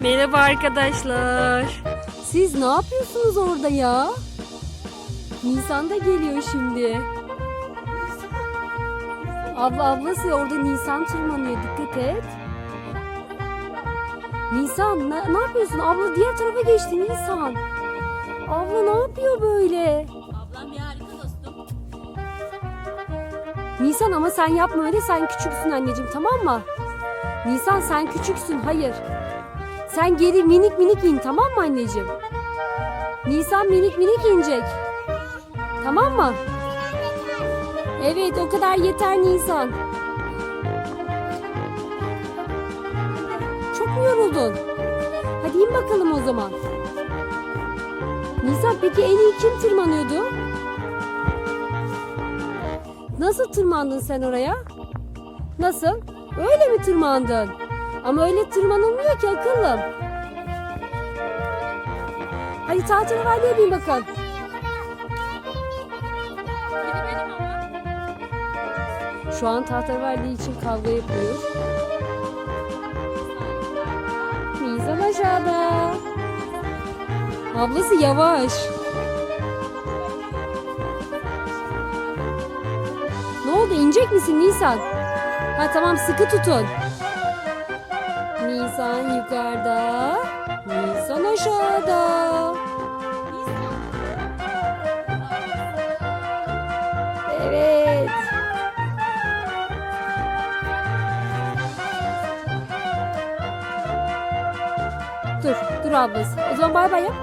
Merhaba arkadaşlar. Siz ne yapıyorsunuz orada ya? Nisan da geliyor şimdi. Abla ablası orada Nisan tırmanıyor dikkat et. Nisan ne, ne yapıyorsun? Abla diğer tarafa geçti Nisan. Abla ne yapıyor böyle? Ablam bir harika dostum. Nisan ama sen yapma öyle sen küçüksün anneciğim tamam mı? Nisan sen küçüksün hayır. Sen geri minik minik in tamam mı anneciğim? Nisan minik minik inecek. Tamam mı? Evet o kadar yeter Nisan. Çok mu yoruldun? Hadi in bakalım o zaman. Nisan peki en iyi kim tırmanıyordu? Nasıl tırmandın sen oraya? Nasıl? Öyle mi tırmandın? Ama öyle tırmanılmıyor ki akıllım. Hadi tahterevalliye bin bakalım. Şu an tahterevalli için kavga yapıyor. Nisan aşağıda. Ablası yavaş. Ne oldu inecek misin Nisan? Ha tamam sıkı tutun. Nisan yukarıda. Nisan aşağıda. Evet. Dur, dur ablası. O zaman bay bay yap.